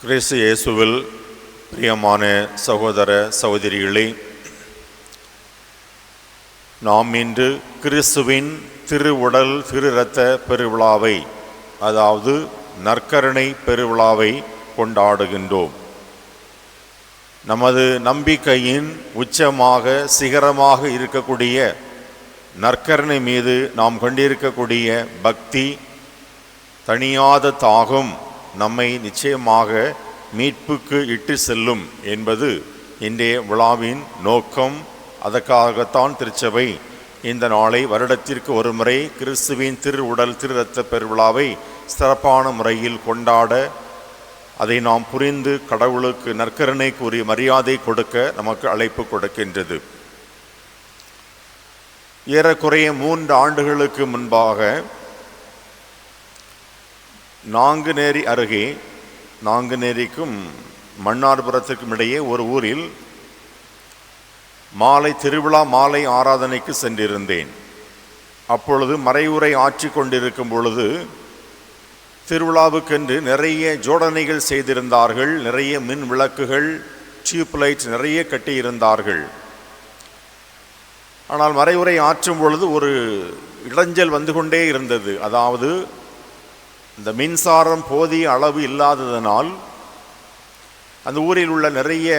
கிறிஸ்து இயேசுவில் பிரியமான சகோதர சகோதரிகளே நாம் இன்று கிறிஸ்துவின் திருவுடல் திருரத்த பெருவிழாவை அதாவது நற்கருணை பெருவிழாவை கொண்டாடுகின்றோம். நமது நம்பிக்கையின் உச்சமாக சிகரமாக இருக்கக்கூடிய நற்கருணை மீது நாம் கொண்டிருக்கக்கூடிய பக்தி தணியாத தாகம் நம்மை நிச்சயமாக மீட்புக்கு இட்டு செல்லும் என்பது இன்றைய விழாவின் நோக்கம். அதற்காகத்தான் திருச்சபை இந்த நாளை வருடத்திற்கு ஒரு முறை கிறிஸ்துவின் திரு உடல் திரு இரத்த பெருவிழாவை சிறப்பான முறையில் கொண்டாட அதை நாம் புரிந்து கடவுளுக்கு நற்கருணைக்கு உரிய மரியாதை கொடுக்க நமக்கு அழைப்பு கொடுக்கின்றது. ஏறக்குறைய மூன்று ஆண்டுகளுக்கு முன்பாக நாங்குநேரி அருகே நாங்குநேரிக்கும் மன்னார்புரத்திற்கும் இடையே ஒரு ஊரில் மாலை திருவிழா மாலை ஆராதனைக்கு சென்றிருந்தேன். அப்பொழுது மறைவுரை ஆற்றி கொண்டிருக்கும் பொழுது திருவிழாவுக்கென்று நிறைய ஜோடனைகள் செய்திருந்தார்கள் நிறைய மின் விளக்குகள் டியூப் லைட் நிறைய கட்டியிருந்தார்கள். ஆனால் மறைவுரை ஆற்றும் பொழுது ஒரு இடைஞ்சல் வந்து கொண்டே இருந்தது. அதாவது இந்த மின்சாரம் போதிய அளவு இல்லாததனால் அந்த ஊரில் உள்ள நிறைய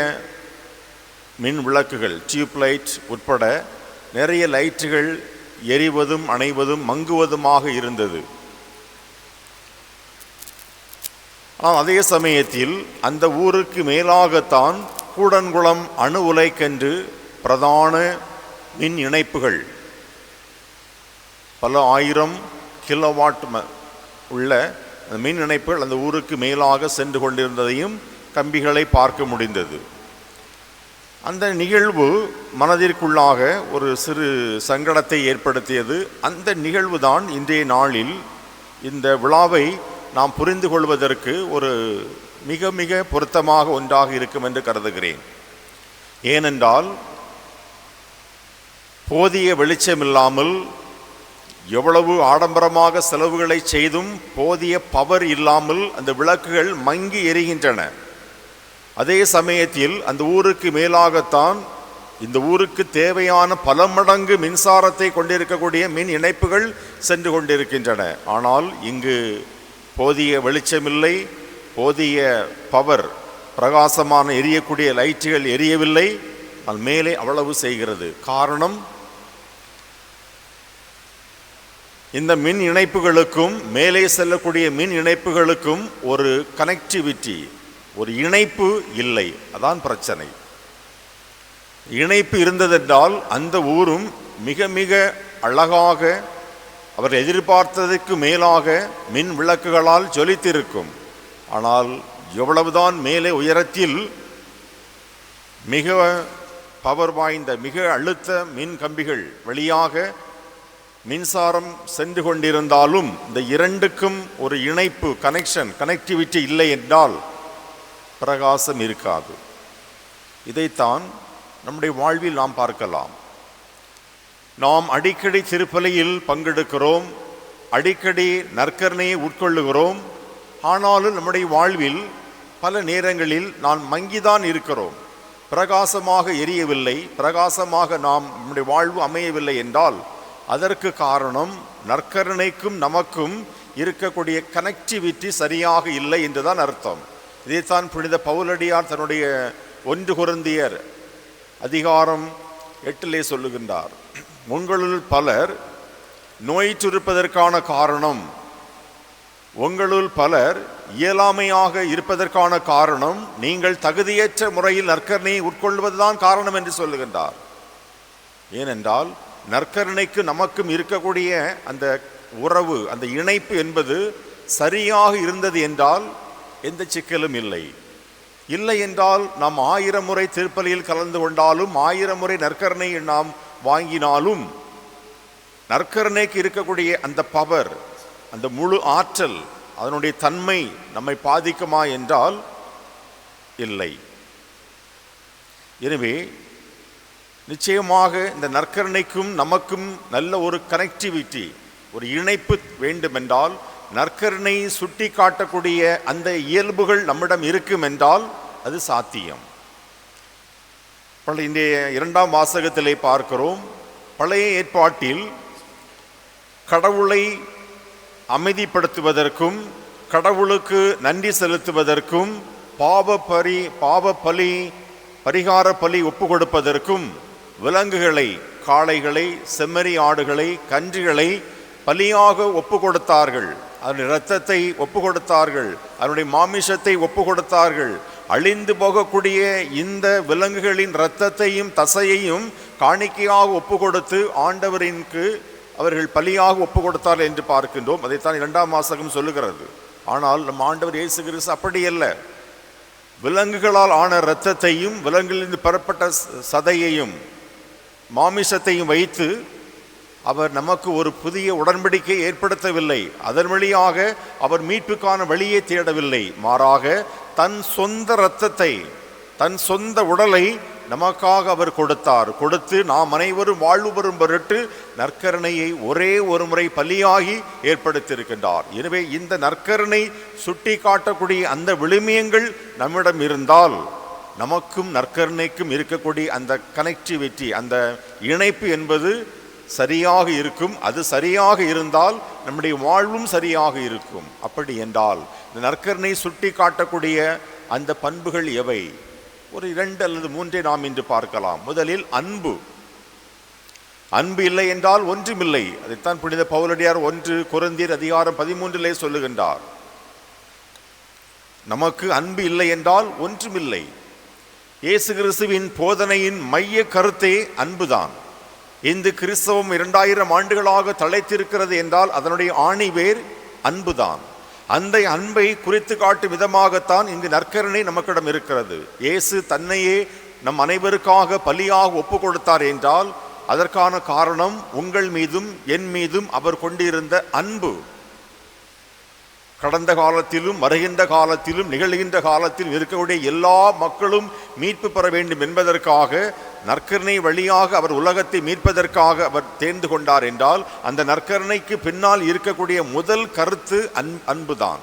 மின் விளக்குகள் டியூப் லைட் உட்பட நிறைய லைட்டுகள் எரிவதும் அணைவதும் மங்குவதுமாக இருந்தது. ஆனால் அதே சமயத்தில் அந்த ஊருக்கு மேலாகத்தான் கூடன்குளம் அணு உலைக்கென்று பிரதான மின் இணைப்புகள் பல ஆயிரம் கிலோவாட் ம- உள்ள அந்த மின் இணைப்புகள் அந்த ஊருக்கு மேலாக சென்று கொண்டிருந்ததையும் கம்பிகளை பார்க்க முடிந்தது. அந்த நிகழ்வு மனதிற்குள்ளாக ஒரு சிறு சங்கடத்தை ஏற்படுத்தியது. அந்த நிகழ்வு தான் இன்றைய நாளில் இந்த விழாவை நாம் புரிந்து கொள்வதற்கு ஒரு மிக மிக பொருத்தமாக ஒன்றாக இருக்கும் என்று கருதுகிறேன். ஏனென்றால் போதிய வெளிச்சமில்லாமல் எவ்வளவு ஆடம்பரமாக செலவுகளை செய்தும் போதிய பவர் இல்லாமல் அந்த விளக்குகள் மங்கி எரிகின்றன. அதே சமயத்தில் அந்த ஊருக்கு மேலாகத்தான் இந்த ஊருக்கு தேவையான பல மடங்கு மின்சாரத்தை கொண்டிருக்கக்கூடிய மின் இணைப்புகள் சென்று கொண்டிருக்கின்றன. ஆனால் இங்கு போதிய வெளிச்சமில்லை போதிய பவர் பிரகாசமான எரியக்கூடிய லைட்டுகள் எரியவில்லை. அது மேலே அவ்வளவு செய்கிறது. காரணம் இந்த மின் இணைப்புகளுக்கும் மேலே செல்லக்கூடிய மின் இணைப்புகளுக்கும் ஒரு கனெக்டிவிட்டி ஒரு இணைப்பு இல்லை. அதான் பிரச்சனை. இணைப்பு இருந்ததென்றால் அந்த ஊரும் மிக மிக அழகாக அவர் எதிர்பார்த்ததற்கு மேலாக மின் விளக்குகளால் ஜொலித்திருக்கும். ஆனால் எவ்வளவுதான் மேலே உயரத்தில் மிக பவர் வாய்ந்த மிக அழுத்த மின் கம்பிகள் வழியாக மின்சாரம் சென்று கொண்டிருந்தாலும் இந்த இரண்டுக்கும் ஒரு இணைப்பு கனெக்ஷன் கனெக்டிவிட்டி இல்லை என்றால் பிரகாசம் இருக்காது. இதைத்தான் நம்முடைய வாழ்வில் நாம் பார்க்கலாம். நாம் அடிக்கடி திருப்பலையில் பங்கெடுக்கிறோம் அடிக்கடி நற்கரணையை உட்கொள்ளுகிறோம் ஆனாலும் நம்முடைய வாழ்வில் பல நேரங்களில் நாம் மங்கிதான் இருக்கிறோம். பிரகாசமாக எரியவில்லை பிரகாசமாக நாம் நம்முடைய வாழ்வு அமையவில்லை என்றால் அதற்கு காரணம் நற்கருணைக்கும் நமக்கும் இருக்கக்கூடிய கனெக்டிவிட்டி சரியாக இல்லை என்றுதான் அர்த்தம். இதைத்தான் புனித பவுலடியார் தன்னுடைய ஒன்று குருந்தியர் அதிகாரம் எட்டிலே சொல்லுகின்றார். உங்களுள் பலர் நோயிற்றிருப்பதற்கான காரணம் உங்களுள் பலர் இயலாமையாக இருப்பதற்கான காரணம் நீங்கள் தகுதியற்ற முறையில் நற்கரணையை உட்கொள்வதுதான் காரணம் என்று சொல்லுகின்றார். ஏனென்றால் நற்கருணைக்கு நமக்கும் இருக்கக்கூடிய அந்த உறவு அந்த இணைப்பு என்பது சரியாக இருந்தது என்றால் எந்த சிக்கலும் இல்லை. இல்லை என்றால் நாம் ஆயிரம் முறை திருப்பலியில் கலந்து கொண்டாலும் ஆயிரம் முறை நற்கருணை நாம் வாங்கினாலும் நற்கருணைக்கு இருக்கக்கூடிய அந்த பவர் அந்த முழு ஆற்றல் அதனுடைய தன்மை நம்மை பாதிக்குமா என்றால் இல்லை. எனவே நிச்சயமாக இந்த நற்கருணைக்கும் நமக்கும் நல்ல ஒரு கனெக்டிவிட்டி ஒரு இணைப்பு வேண்டுமென்றால் நற்கருணை சுட்டி காட்டக்கூடிய அந்த இயல்புகள் நம்மிடம் இருக்கும் என்றால் அது சாத்தியம். பழைய இன்றைய இரண்டாம் வாசகத்திலே பார்க்கிறோம். பழைய ஏற்பாட்டில் கடவுளை அமைதிப்படுத்துவதற்கும் கடவுளுக்கு நன்றி செலுத்துவதற்கும் பாவ பரி பாவ பலி பரிகார பலி ஒப்பு கொடுப்பதற்கும் விலங்குகளை காளைகளை செம்மறி ஆடுகளை கன்றுகளை பலியாக ஒப்பு கொடுத்தார்கள் அதனுடைய இரத்தத்தை ஒப்பு கொடுத்தார்கள் அதனுடைய மாமிசத்தை ஒப்பு கொடுத்தார்கள் அழிந்து போகக்கூடிய இந்த விலங்குகளின் இரத்தத்தையும் தசையையும் காணிக்கையாக ஒப்பு கொடுத்து ஆண்டவரின்கு அவர்கள் பலியாக ஒப்பு கொடுத்தார்கள் என்று பார்க்கின்றோம். அதைத்தான் இரண்டாம் வாசகம் சொல்லுகிறது. ஆனால் நம் ஆண்டவர் இயேசு கிறிஸ்து அப்படி அல்ல விலங்குகளால் ஆன இரத்தத்தையும் விலங்குகளிலிருந்து பெறப்பட்ட சதையையும் மாமிசத்தையும் வைத்து அவர் நமக்கு ஒரு புதிய உடன்படிக்கை ஏற்படுத்தவில்லை. அதன் வழியாக அவர் மீட்புக்கான வழியை தேடவில்லை. மாறாக தன் சொந்த இரத்தத்தை தன் சொந்த உடலை நமக்காக அவர் கொடுத்தார். கொடுத்து நாம் அனைவரும் வாழ்வு பெறும் பொருட்டு நற்கரணையை ஒரே ஒரு முறை பலியாகி ஏற்படுத்தியிருக்கின்றார். எனவே இந்த நற்கரணை சுட்டி காட்டக்கூடிய அந்த விழுமியங்கள் நம்மிடம் இருந்தால் நமக்கும் நற்கருணைக்கும் இருக்கக்கூடிய அந்த கனெக்டிவிட்டி அந்த இணைப்பு என்பது சரியாக இருக்கும். அது சரியாக இருந்தால் நம்முடைய வாழ்வும் சரியாக இருக்கும். அப்படி என்றால் இந்த நற்கருணை சுட்டி காட்டக்கூடிய அந்த பண்புகள் எவை? ஒரு இரண்டு அல்லது மூன்றை நாம் இன்று பார்க்கலாம். முதலில் அன்பு. அன்பு இல்லை என்றால் ஒன்றுமில்லை. அதைத்தான் புனித பவுலடியார் ஒன்று குறந்தீர் அதிகாரம் பதிமூன்றிலே சொல்லுகின்றார். நமக்கு அன்பு இல்லை என்றால் ஒன்றுமில்லை. இயேசு கிறிஸ்துவின் போதனையின் மைய கருத்தே அன்புதான். இந்த கிறிஸ்தவம் இரண்டாயிரம் ஆண்டுகளாக தழைத்திருக்கிறது என்றால் அதனுடைய ஆணிவேர் அன்புதான். அந்த அன்பை குறித்து காட்டும் விதமாகத்தான் இங்கு நற்கரணை நமக்கிடம் இருக்கிறது. இயேசு தன்னையே நம் அனைவருக்காக பலியாக ஒப்பு கொடுத்தார் என்றால் அதற்கான காரணம் உங்கள் மீதும் என் மீதும் அவர் கொண்டிருந்த அன்பு. கடந்த காலத்திலும் வருகின்ற காலத்திலும் நிகழ்கின்ற காலத்திலும் இருக்கக்கூடிய எல்லா மக்களும் மீட்பு பெற வேண்டும் என்பதற்காக நற்கருணை வழியாக அவர் உலகத்தை மீட்பதற்காக அவர் தேர்ந்து கொண்டார் என்றால் அந்த நற்கருணைக்கு பின்னால் இருக்கக்கூடிய முதல் கருத்து அன் அன்புதான்.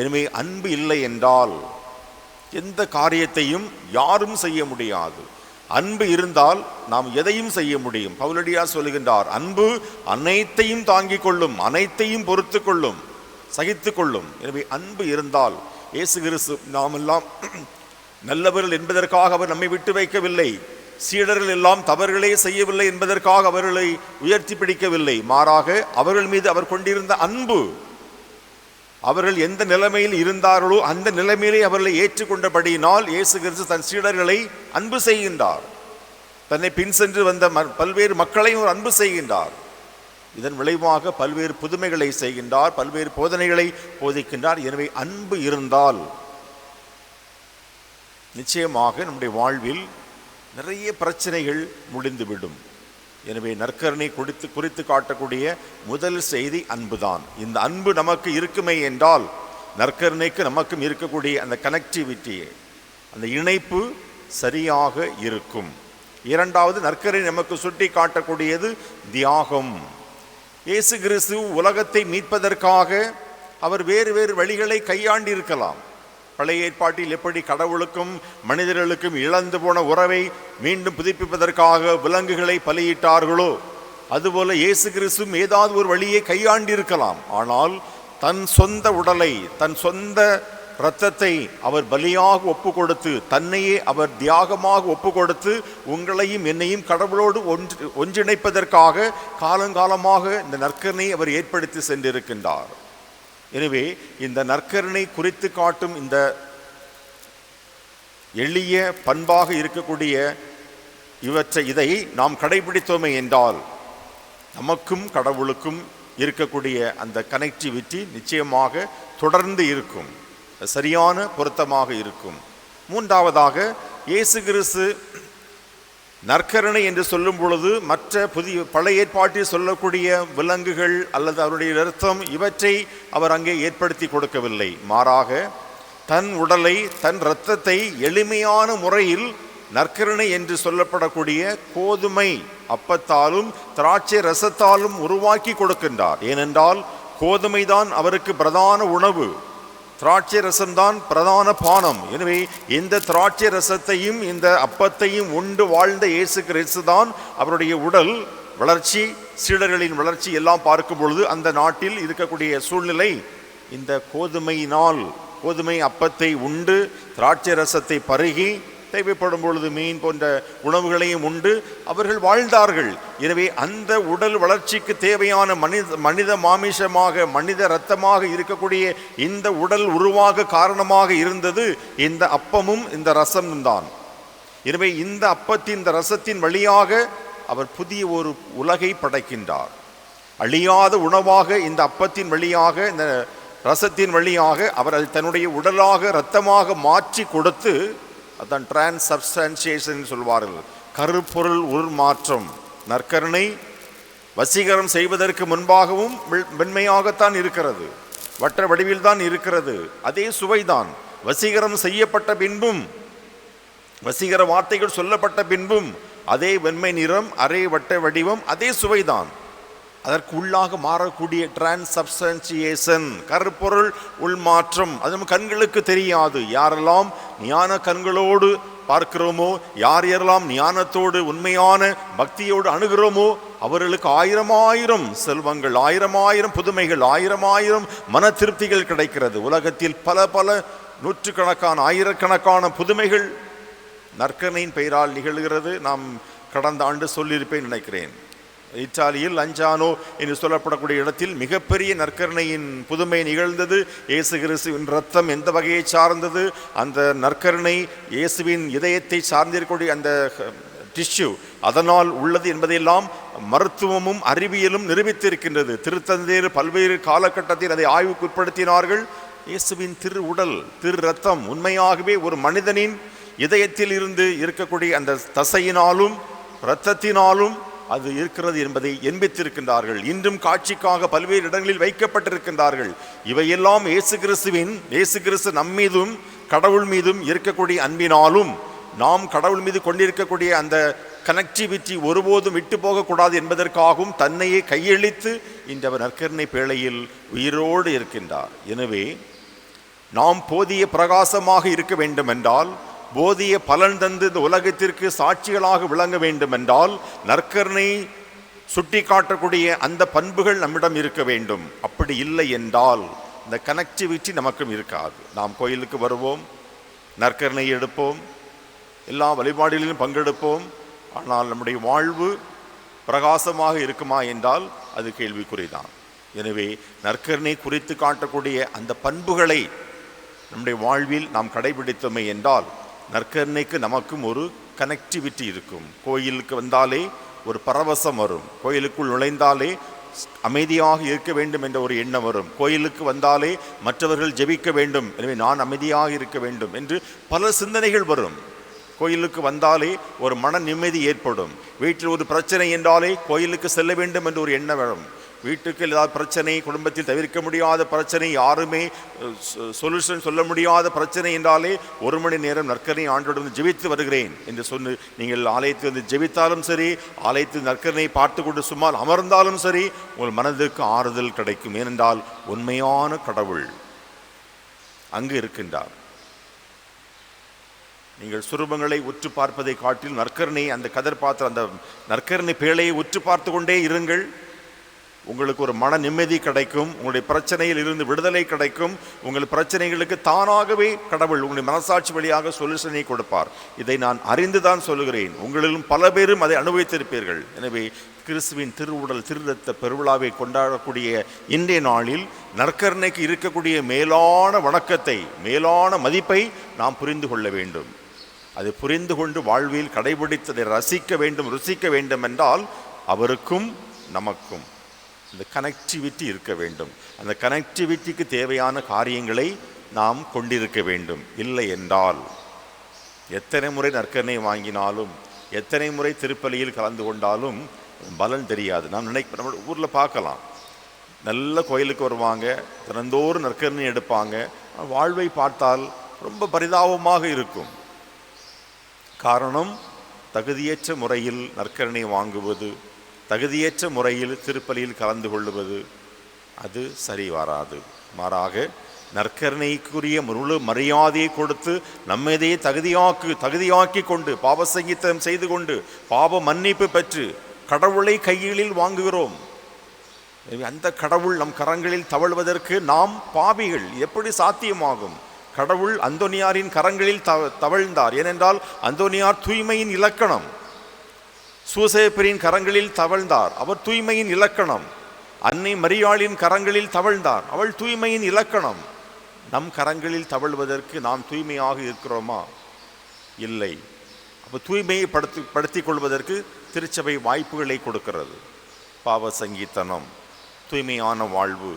எனவே அன்பு இல்லை என்றால் எந்த காரியத்தையும் யாரும் செய்ய முடியாது. அன்பு இருந்தால் நாம் எதையும் செய்ய முடியும். பவுலடியார் சொல்லுகின்றார் அன்பு அனைத்தையும் தாங்கிக் கொள்ளும் அனைத்தையும் பொறுத்து கொள்ளும். சகித்து கொள்ளும் எனவே அன்பு இருந்தால் இயேசு கிறிஸ்து நாமெல்லாம் நல்லவர்கள் என்பதற்காக அவர் நம்மை விட்டு வைக்கவில்லை. சீடர்கள் எல்லாம் தவறுகளே செய்யவில்லை என்பதற்காக அவர்களை உயர்த்தி பிடிக்கவில்லை. மாறாக அவர்கள் மீது அவர் கொண்டிருந்த அன்பு அவர்கள் எந்த நிலைமையில் இருந்தார்களோ அந்த நிலைமையிலே அவர்களை ஏற்றுக்கொண்டபடியினால் இயேசு கிறிஸ்து தன் சீடர்களை அன்பு செய்கின்றார். தன்னை பின் சென்று வந்த ம- பல்வேறு மக்களையும் அன்பு செய்கின்றார். இதன் விளைவாக பல்வேறு புதுமைகளை செய்கின்றார் பல்வேறு போதனைகளை போதிக்கின்றார். எனவே அன்பு இருந்தால் நிச்சயமாக நம்முடைய வாழ்வில் நிறைய பிரச்சனைகள் முடிந்துவிடும். எனவே நற்கரணை குறித்து குறித்து காட்டக்கூடிய முதல் செய்தி அன்புதான். இந்த அன்பு நமக்கு இருக்குமே என்றால் நற்கருணைக்கு நமக்கும் இருக்கக்கூடிய அந்த கனெக்டிவிட்டி அந்த இணைப்பு சரியாக இருக்கும். இரண்டாவது நற்கரை நமக்கு சுட்டி காட்டக்கூடியது தியாகம். இயேசு கிறிஸ்து உலகத்தை மீட்பதற்காக அவர் வேறு வேறு வழிகளை கையாண்டிருக்கலாம். பழைய ஏற்பாட்டில் எப்படி கடவுளுக்கும் மனிதர்களுக்கும் இழந்து போன உறவை மீண்டும் புதுப்பிப்பதற்காக விலங்குகளை பலியிட்டார்களோ அதுபோல இயேசு கிறிஸ்துவும் ஏதாவது ஒரு வழியை கையாண்டிருக்கலாம். ஆனால் தன் சொந்த உடலை தன் சொந்த இரத்தத்தை அவர் பலியாக ஒப்பு கொடுத்து தன்னையே அவர் தியாகமாக ஒப்பு கொடுத்து உங்களையும் என்னையும் கடவுளோடு ஒன்று ஒன்றிணைப்பதற்காக காலங்காலமாக இந்த நற்கருணை அவர் ஏற்படுத்தி சென்றிருக்கின்றார். எனவே இந்த நற்கருணை குறித்து காட்டும் இந்த எளிய பண்பாக இருக்கக்கூடிய இவற்றை இதை நாம் கடைபிடித்தோமே என்றால் நமக்கும் கடவுளுக்கும் இருக்கக்கூடிய அந்த கனெக்டிவிட்டி நிச்சயமாக தொடர்ந்து இருக்கும். சரியான பொருத்தமாக இருக்கும். மூன்றாவதாக இயேசு கிறிஸ்து நற்கருணை என்று சொல்லும் பொழுது மற்ற புதிய பழைய ஏற்பாட்டில் சொல்லக்கூடிய விலங்குகள் அல்லது அவருடைய நிறுத்தம் இவற்றை அவர் அங்கே ஏற்படுத்தி கொடுக்கவில்லை. மாறாக தன் உடலை தன் இரத்தத்தை எளிமையான முறையில் நற்கருணை என்று சொல்லப்படக்கூடிய கோதுமை அப்பத்தாலும் திராட்சை ரசத்தாலும் உருவாக்கி கொடுக்கின்றார். ஏனென்றால் கோதுமைதான் அவருக்கு பிரதான உணவு. திராட்சை ரசம்தான் பிரதான பானம். எனவே இந்த திராட்சை ரசத்தையும் இந்த அப்பத்தையும் உண்டு வாழ்ந்த இயேசு கிறிஸ்து தான் அவருடைய உடல் வளர்ச்சி சீடர்களின் வளர்ச்சி எல்லாம் பார்க்கும் பொழுது அந்த நாட்டில் இருக்கக்கூடிய சூழ்நிலை இந்த கோதுமையினால் கோதுமை அப்பத்தை உண்டு திராட்சை ரசத்தை பருகி தேவைப்படும் பொழுது மீன் போன்ற உணவுகளையும் உண்டு. அவர்கள் வாழ்ந்தார்கள். எனவே அந்த உடல் வளர்ச்சிக்கு தேவையான மனித மனித மாமிசமாக மனித இரத்தமாக இருக்கக்கூடிய இந்த உடல் உருவாக காரணமாக இருந்தது இந்த அப்பமும் இந்த ரசமும் தான். எனவே இந்த அப்பத்தின் இந்த ரசத்தின் வழியாக அவர் புதிய ஒரு உலகை படைக்கின்றார். அழியாத உணவாக இந்த அப்பத்தின் வழியாக இந்த ரசத்தின் வழியாக அவர் அது தன்னுடைய உடலாக இரத்தமாக மாற்றி கொடுத்து அதான் டிரான்சப்ஸ்டான்சியேஷன் சொல்வார்கள். கருப்பொருள் உருமாற்றம். நற்கருணை வசீகரம் செய்வதற்கு முன்பாகவும் மென்மையாகத்தான் இருக்கிறது. வட்ட வடிவில் தான் இருக்கிறது. அதே சுவைதான். வசீகரம் செய்யப்பட்ட பின்பும் வசீகர வார்த்தைகள் சொல்லப்பட்ட பின்பும் அதே வெண்மை நிறம் அரை வட்ட வடிவம் அதே சுவைதான். அதற்கு உள்ளாக மாறக்கூடிய டிரான்சப்சன்சியேஷன் கருப்பொருள் உள்மாற்றம். அது நம்ம கண்களுக்கு தெரியாது. யாரெல்லாம் ஞான கண்களோடு பார்க்கிறோமோ யார் யாரெல்லாம் ஞானத்தோடு உண்மையான பக்தியோடு அணுகிறோமோ அவர்களுக்கு ஆயிரம் ஆயிரம் செல்வங்கள் ஆயிரம் ஆயிரம் புதுமைகள் ஆயிரம் ஆயிரம் மன திருப்திகள் கிடைக்கிறது. உலகத்தில் பல பல நூற்றுக்கணக்கான ஆயிரக்கணக்கான புதுமைகள் நற்கனையின் பெயரால் நிகழ்கிறது. நாம் கடந்த ஆண்டு சொல்லியிருப்பேன் நினைக்கிறேன். இத்தாலியில் லஞ்சானோ என்று சொல்லப்படக்கூடிய இடத்தில் மிகப்பெரிய நற்கருணையின் புதுமை நிகழ்ந்தது. இயேசு கிறிஸ்துவின் ரத்தம் எந்த வகையை சார்ந்தது? அந்த நற்கருணை இயேசுவின் இதயத்தை சார்ந்திருக்கக்கூடிய அந்த டிஷ்யூ அதனால் உள்ளது என்பதையெல்லாம் மருத்துவமும் அறிவியலும் நிரூபித்திருக்கின்றது. திருத்தந்தையர் பல்வேறு காலகட்டத்தில் அதை ஆய்வுக்குட்படுத்தினார்கள். இயேசுவின் திரு உடல் திரு ரத்தம் உண்மையாகவே ஒரு மனிதனின் இதயத்தில் இருந்து இருக்கக்கூடிய அந்த தசையினாலும் இரத்தத்தினாலும் அது இருக்கிறது என்பதை எண்பித்திருக்கின்றார்கள் இன்றும் காட்சிக்காக பல்வேறு இடங்களில் வைக்கப்பட்டிருக்கின்றார்கள். இவையெல்லாம் இயேசு கிறிஸ்துவின் இயேசு கிறிஸ்து நம்மீதும் கடவுள் மீதும் இருக்கக்கூடிய அன்பினாலும் நாம் கடவுள் மீது கொண்டிருக்கக்கூடிய அந்த கனெக்டிவிட்டி ஒருபோதும் விட்டு போகக்கூடாது என்பதற்காகவும் தன்னையே கையளித்து இன்று அவர் நற்கருணை பேழையில் உயிரோடு இருக்கின்றார். எனவே நாம் போதிய பிரகாசமாக இருக்க வேண்டுமென்றால் போதிய பலன் தந்து இந்த உலகத்திற்கு சாட்சிகளாக விளங்க வேண்டும் என்றால் நற்கருணை சுட்டி காட்டக்கூடிய அந்த பண்புகள் நம்மிடம் இருக்க வேண்டும். அப்படி இல்லை என்றால் இந்த கனெக்டிவிட்டி நமக்கும் இருக்காது. நாம் கோயிலுக்கு வருவோம் நற்கருணை எடுப்போம் எல்லா வழிபாடுகளிலும் பங்கெடுப்போம். ஆனால் நம்முடைய வாழ்வு பிரகாசமாக இருக்குமா என்றால் அது கேள்விக்குறிதான். எனவே நற்கருணை குறித்து காட்டக்கூடிய அந்த பண்புகளை நம்முடைய வாழ்வில் நாம் கடைபிடித்தோமே என்றால் நற்கருணைக்கு நமக்கும் ஒரு கனெக்டிவிட்டி இருக்கும். கோயிலுக்கு வந்தாலே ஒரு பரவசம் வரும். கோயிலுக்குள் நுழைந்தாலே அமைதியாக இருக்க வேண்டும் என்ற ஒரு எண்ணம் வரும். கோயிலுக்கு வந்தாலே மற்றவர்கள் ஜெபிக்க வேண்டும். எனவே நான் அமைதியாக இருக்க வேண்டும் என்று பல சிந்தனைகள் வரும். கோயிலுக்கு வந்தாலே ஒரு மன நிம்மதி ஏற்படும். வீட்டில் ஒரு பிரச்சனை என்றாலே கோயிலுக்கு செல்ல வேண்டும் என்று ஒரு எண்ணம் வரும். வீட்டுக்கு ஏதாவது பிரச்சனை குடும்பத்தில் தவிர்க்க முடியாத பிரச்சனை யாருமே சொல்யூஷன் சொல்ல முடியாத பிரச்சனை என்றாலே ஒரு மணி நேரம் நற்கரணை ஆண்டோடு வந்து ஜெபித்து வருகிறேன் என்று சொன்னு நீங்கள் ஆலயத்தில் வந்து ஜெபித்தாலும் சரி ஆலயத்தில் நற்கரணை பார்த்து கொண்டு சும்மா அமர்ந்தாலும் சரி உங்கள் மனதிற்கு ஆறுதல் கிடைக்கும். ஏனென்றால் உண்மையான கடவுள் அங்கு இருக்கின்றார். நீங்கள் சுரூபங்களை உற்று பார்ப்பதை காட்டில் நற்கரணை அந்த கதர் பாத்திரம் அந்த நற்கரணை பேழையை உற்று பார்த்து கொண்டே இருங்கள். உங்களுக்கு ஒரு மன நிம்மதி கிடைக்கும் உங்களுடைய பிரச்சனையில் இருந்து விடுதலை கிடைக்கும் உங்கள் பிரச்சனைகளுக்கு தானாகவே கடவுள் உங்களுடைய மனசாட்சி வழியாக சொல்யூஷனை கொடுப்பார். இதை நான் அறிந்து தான் சொல்லுகிறேன். உங்களிலும் பல பேரும் அதை அனுபவித்திருப்பீர்கள். எனவே கிறிஸ்துவின் திருவுடல் திருரத்த பெருவிழாவை கொண்டாடக்கூடிய இன்றைய நாளில் நற்கருணைக்கு இருக்கக்கூடிய மேலான வணக்கத்தை மேலான மதிப்பை நாம் புரிந்து கொள்ள வேண்டும். அதை புரிந்து கொண்டு வாழ்வில் கடைபிடித்ததை ரசிக்க வேண்டும் ருசிக்க வேண்டும் என்றால் அவருக்கும் நமக்கும். இந்த கனெக்டிவிட்டி இருக்க வேண்டும். அந்த கனெக்டிவிட்டிக்கு தேவையான காரியங்களை நாம் கொண்டிருக்க வேண்டும். இல்லை என்றால் எத்தனை முறை நற்கரணை வாங்கினாலும் எத்தனை முறை திருப்பலியில் கலந்து கொண்டாலும் பலன் தெரியாது. நாம் நினைக்க நம்ம ஊரில் பார்க்கலாம். நல்ல கோயிலுக்கு வருவாங்க தினந்தோறும் நற்கரணை எடுப்பாங்க. வாழ்வை பார்த்தால் ரொம்ப பரிதாபமாக இருக்கும். காரணம் தகுதியற்ற முறையில் நற்கரணை வாங்குவது தகுதியற்ற முறையில் திருப்பலியில் கலந்து கொள்ளுவது அது சரி வராது. மாறாக நற்கரணைக்குரிய முழு மரியாதையை கொடுத்து நம்மதையே தகுதியாக்கு தகுதியாக்கி கொண்டு பாவ சங்கீதம் செய்து கொண்டு பாவ மன்னிப்பு பெற்று கடவுளை கைகளில் வாங்குகிறோம். அந்த கடவுள் நம் கரங்களில் தவழ்வதற்கு நாம் பாவிகள். எப்படி சாத்தியமாகும்? கடவுள் அந்தோனியாரின் கரங்களில் தவ தவழ்ந்தார். ஏனென்றால் அந்தோனியார் தூய்மையின் இலக்கணம். சூசேப்பரின் கரங்களில் தவழ்ந்தார். அவர் தூய்மையின் இலக்கணம். அன்னை மரியாளின் கரங்களில் தவழ்ந்தார். அவள் தூய்மையின் இலக்கணம். நம் கரங்களில் தவழ்வதற்கு நாம் தூய்மையாக இருக்கிறோமா? இல்லை. அப்போ தூய்மையை படுத்தி படுத்திக் கொள்வதற்கு திருச்சபை வாய்ப்புகளை கொடுக்கிறது. பாவ சங்கீத்தனம் தூய்மையான வாழ்வு.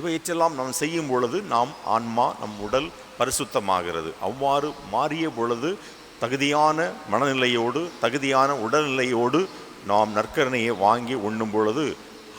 இவையற்றெல்லாம் நாம் செய்யும் பொழுது நாம் ஆன்மா நம் உடல் பரிசுத்தமாகிறது. அவ்வாறு மாறிய பொழுது தகுதியான மனநிலையோடு தகுதியான உடல்நிலையோடு நாம் நற்கரணையை வாங்கி உண்ணும் பொழுது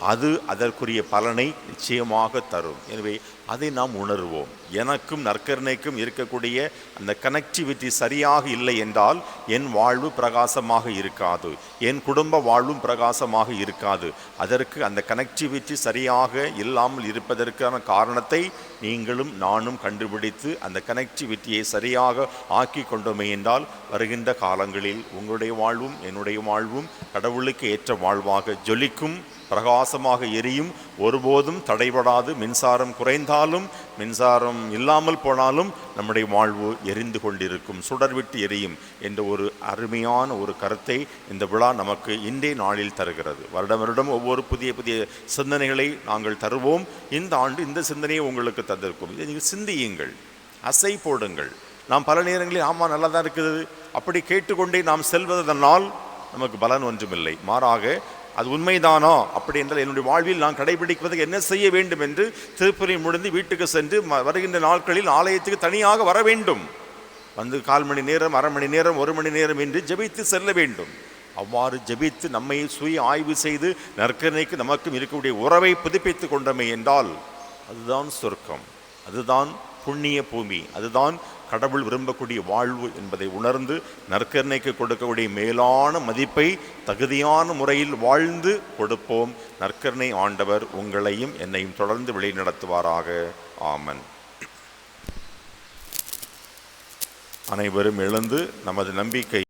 அது அதற்குரிய பலனை நிச்சயமாக தரும். எனவே அதை நாம் உணர்வோம். எனக்கும் நற்கருணைக்கும் இருக்கக்கூடிய அந்த கனெக்டிவிட்டி சரியாக இல்லை என்றால் என் வாழ்வு பிரகாசமாக இருக்காது. என் குடும்ப வாழ்வும் பிரகாசமாக இருக்காது. அதற்கு அந்த கனெக்டிவிட்டி சரியாக இல்லாமல் இருப்பதற்கான காரணத்தை நீங்களும் நானும் கண்டுபிடித்து அந்த கனெக்டிவிட்டியை சரியாக ஆக்கி கொண்டோமே என்றால் வருகின்ற காலங்களில் உங்களுடைய வாழ்வும் என்னுடைய வாழ்வும் கடவுளுக்கு ஏற்ற வாழ்வாக ஜொலிக்கும். பிரகாசமாக எரியும். ஒருபோதும் தடைபடாது. மின்சாரம் குறைந்தாலும் மின்சாரம் இல்லாமல் போனாலும் நம்முடைய வாழ்வு எரிந்து கொண்டிருக்கும். சுடர்விட்டு எரியும் என்ற ஒரு அருமையான ஒரு கருத்தை இந்த விழா நமக்கு இன்றைய நாளில் தருகிறது. வருடம் வருடம் ஒவ்வொரு புதிய புதிய சிந்தனைகளை நாங்கள் தருவோம். இந்த ஆண்டு இந்த சிந்தனையை உங்களுக்கு தந்திருக்கும். இதை நீங்கள் சிந்தியுங்கள். அசை போடுங்கள். நாம் பல நேரங்களில் ஆமாம் நல்லா தான் இருக்குது. அப்படி கேட்டுக்கொண்டே நாம் செல்வதனால் நமக்கு பலன் ஒன்றுமில்லை. மாறாக அது உண்மைதானா? அப்படி என்றால் என்னுடைய வாழ்வில் நான் கடைபிடிப்பதற்கு என்ன செய்ய வேண்டும் என்று திருப்பதி முடிந்து வீட்டுக்கு சென்று வருகின்ற நாட்களில் ஆலயத்துக்கு தனியாக வர வேண்டும். வந்து கால் மணி நேரம் அரை மணி நேரம் ஒரு மணி நேரம் என்று ஜெபித்து செல்ல வேண்டும். அவ்வாறு ஜெபித்து நம்மை சுய ஆய்வு செய்து நற்கனைக்கு நமக்கும் இருக்கக்கூடிய உறவை புதுப்பித்துக் கொண்டமை என்றால் அதுதான் சொர்க்கம். அதுதான் புண்ணிய பூமி. அதுதான் கடவுள் விரும்பக்கூடிய வாழ்வு என்பதை உணர்ந்து நற்கருணைக்கு கொடுக்கக்கூடிய மேலான மதிப்பை தகுதியான முறையில் வாழ்ந்து கொடுப்போம். நற்கருணை ஆண்டவர் உங்களையும் என்னையும் தொடர்ந்து வழிநடத்துவாராக. ஆமன். அனைவரும் எழுந்து நமது நம்பிக்கை